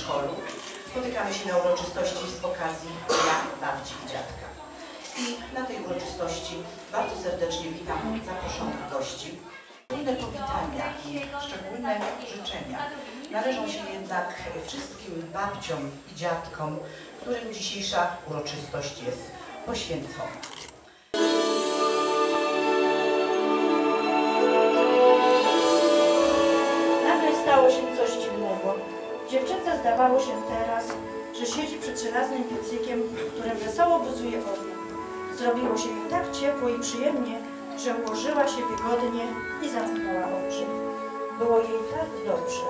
przedszkolu. Spotykamy się na uroczystości z okazji Dnia Babci i Dziadka. I na tej uroczystości bardzo serdecznie witam zaproszonych gości. Szczególne powitania i szczególne życzenia należą się jednak wszystkim babciom i dziadkom, którym dzisiejsza uroczystość jest poświęcona. Stało się coś dziwnego. Dziewczynce zdawało się teraz, że siedzi przed żelaznym piecykiem, którym wesoło buzuje ogień. Zrobiło się jej tak ciepło i przyjemnie, że ułożyła się wygodnie i zamknęła oczy. Było jej tak dobrze.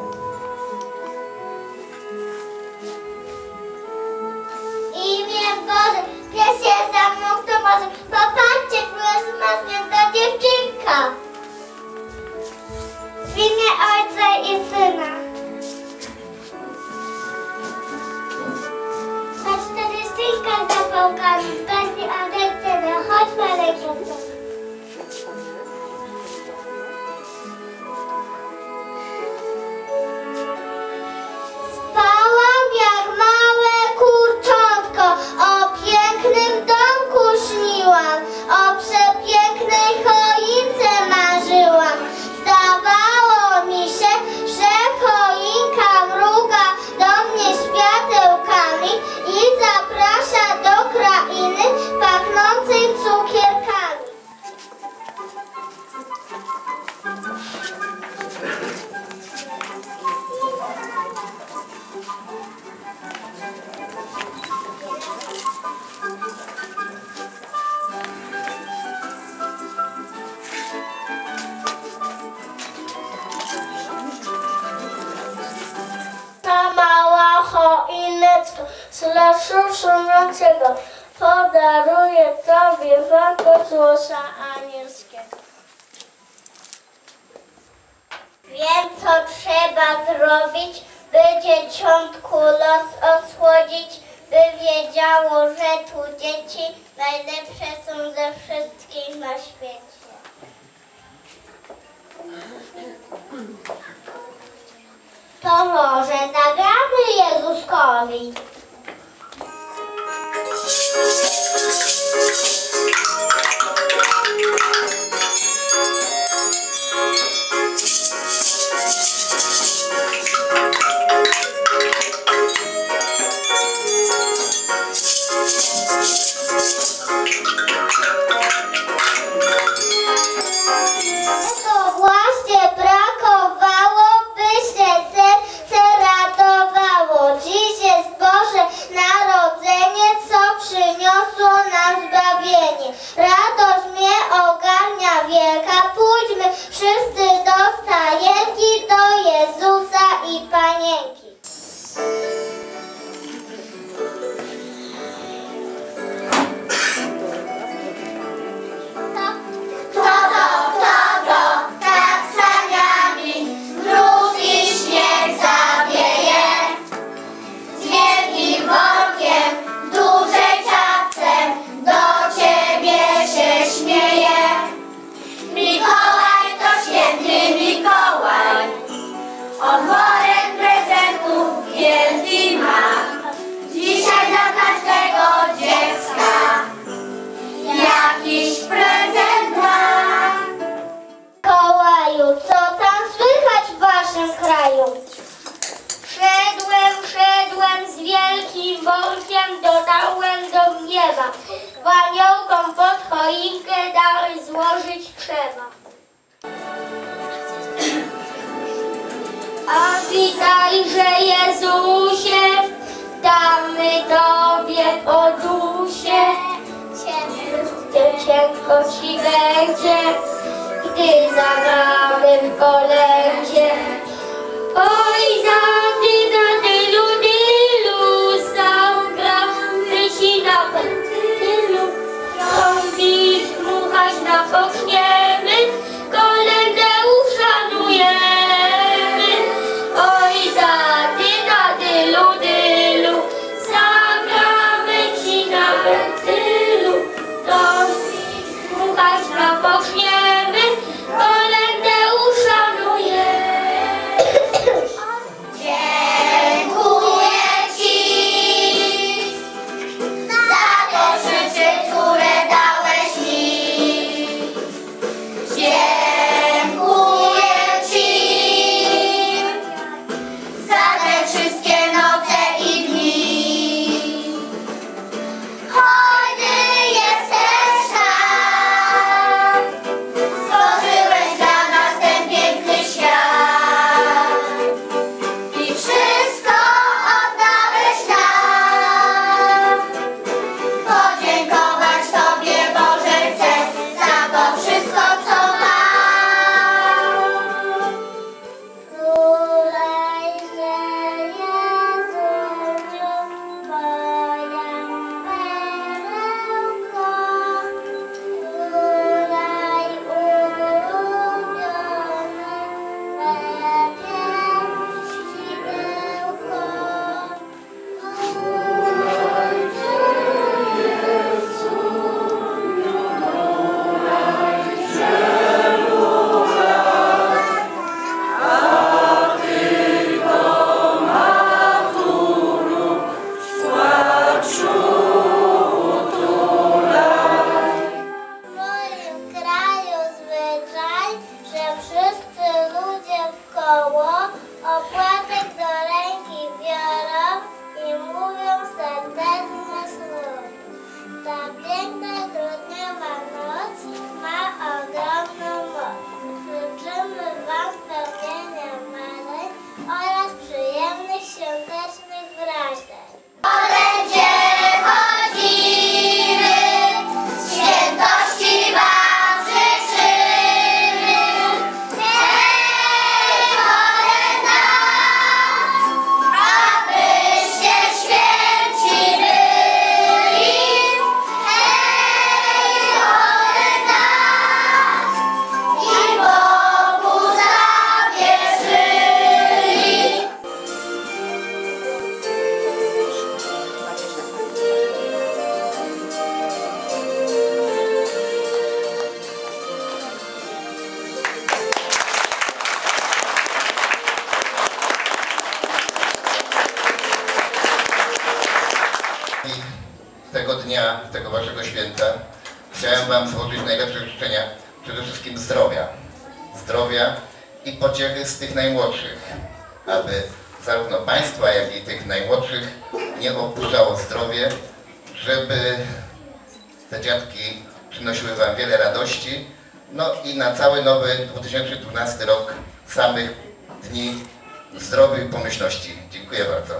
Imię Boże, pies jest za mną, kto może. Popatrzcie, która ma święta dziewczynka. W imię Ojca i Syna. Dziewczynka złota anielskiego. Wiem, co trzeba zrobić, by dzieciątku los osłodzić, by wiedziało, że tu dzieci najlepsze są ze wszystkich na świecie. To może zagramy Jezuskowi. Do nieba. Waniołkom pod choinkę dalej złożyć trzeba. A witajże Jezusie, damy Tobie podusie. Cienko Ci będzie, gdy zagramy w kolędzie. Chciałem Wam złożyć najlepsze życzenia, przede wszystkim zdrowia. Zdrowia i pociechy z tych najmłodszych, aby zarówno Państwa, jak i tych najmłodszych nie opuszczało zdrowie, żeby te dziadki przynosiły Wam wiele radości. No i na cały nowy 2012 rok samych dni zdrowych pomyślności. Dziękuję bardzo.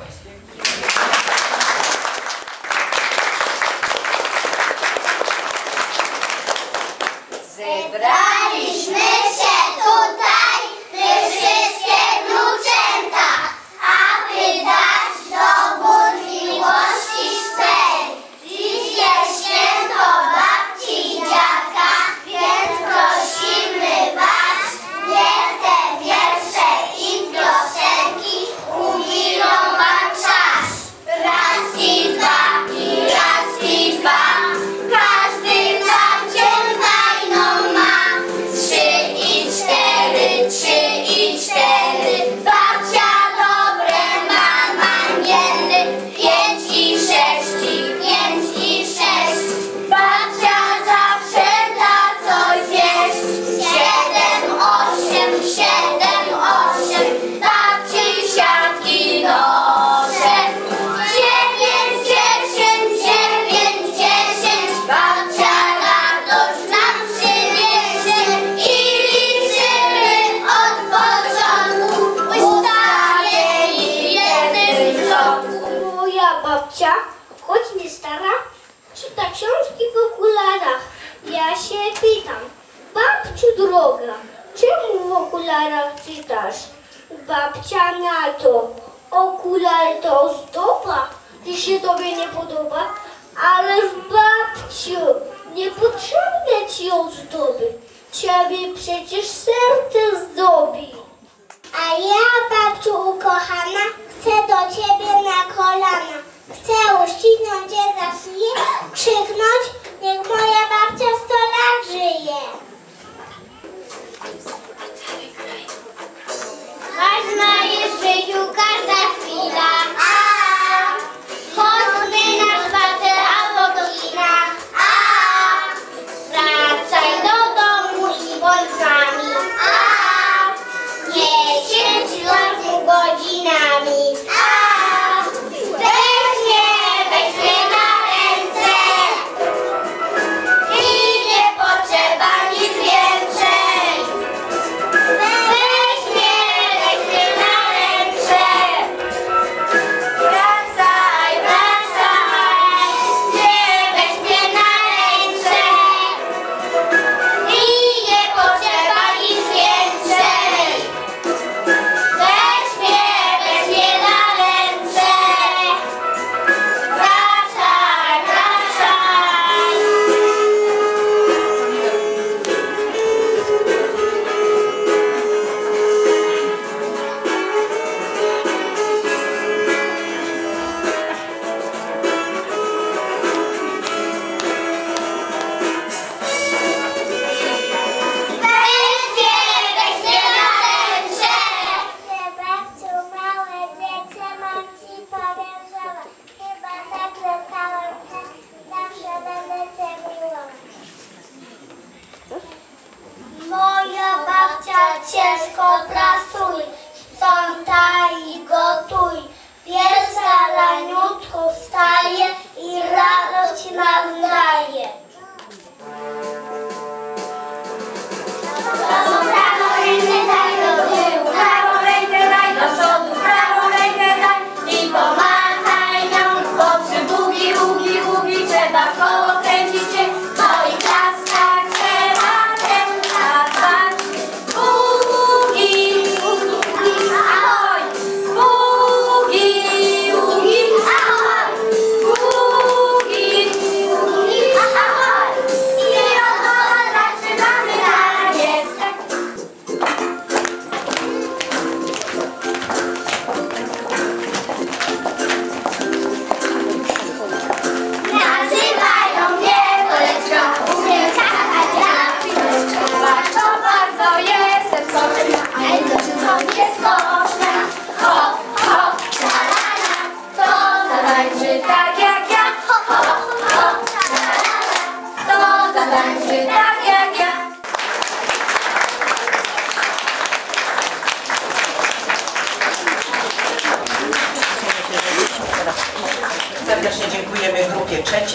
kula, to ozdoba. Ty się tobie nie podoba? Ale w babciu, niepotrzebne ci ozdoby. Ciebie przecież serce zdobi. A ja, babciu,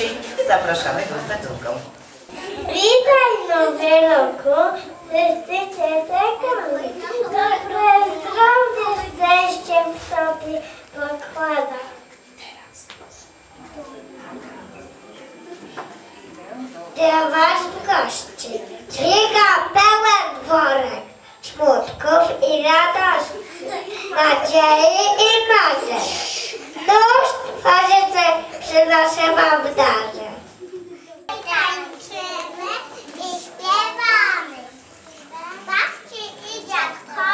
dzieci zapraszamy głos na drugą. Witaj nowy roku, wszyscy cię czekamy. Dobre zdrowie zejście w sobie pokłada. Dla was gości, dźwiga pełen worek smutków i radości, nadziei i marzeń. Dąż na rzece przynoszę wam darze. Tańczymy i śpiewamy. Babci i.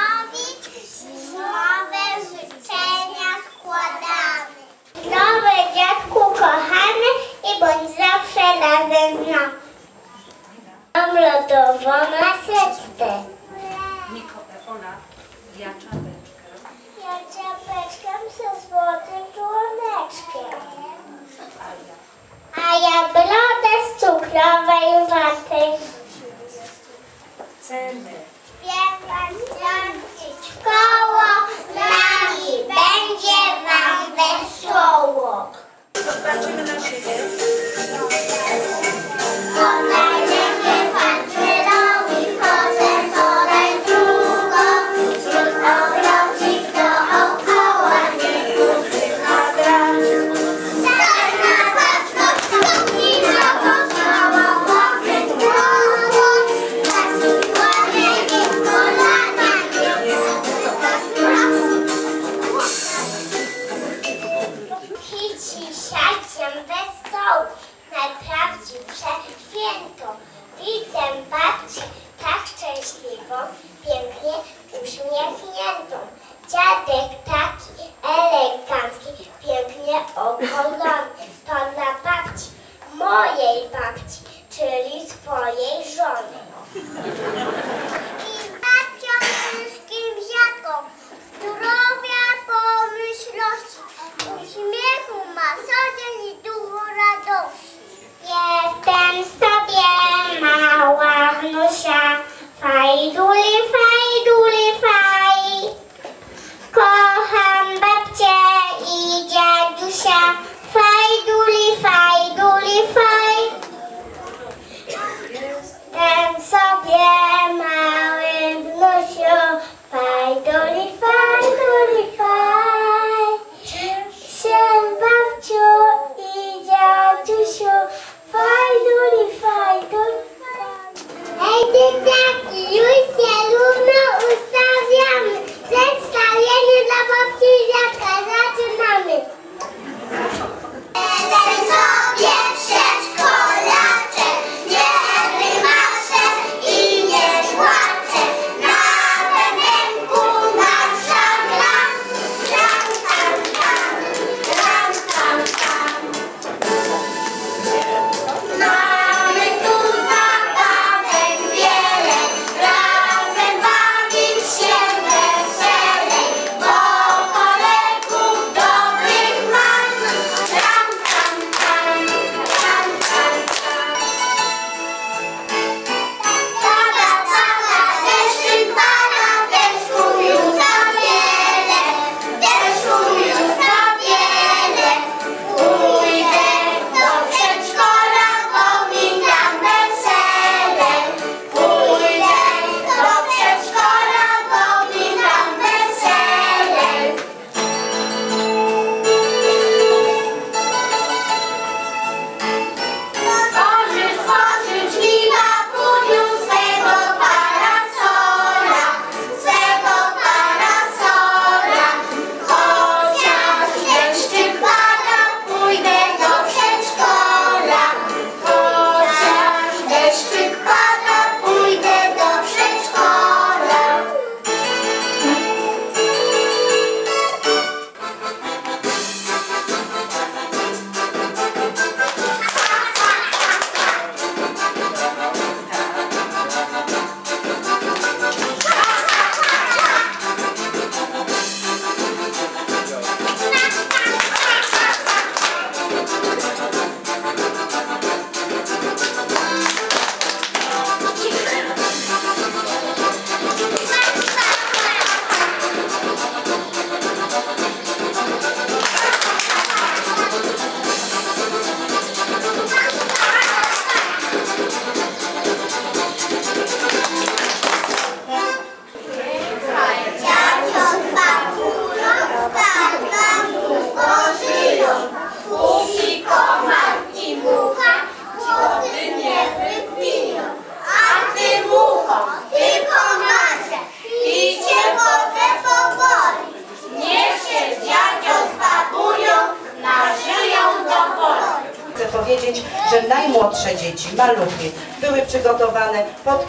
uśmiechniętą. Dziadek tak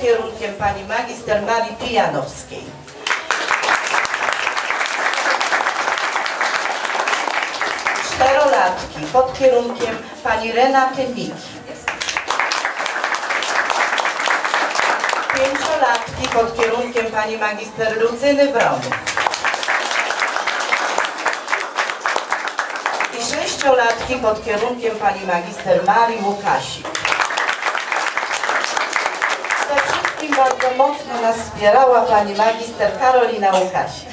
pod kierunkiem pani magister Marii Pijanowskiej. Czterolatki pod kierunkiem pani Renaty Miki. Pięciolatki pod kierunkiem pani magister Lucyny Wrony. I sześciolatki pod kierunkiem pani magister Marii Łukasik. Bardzo mocno nas wspierała pani magister Karolina Łukasik.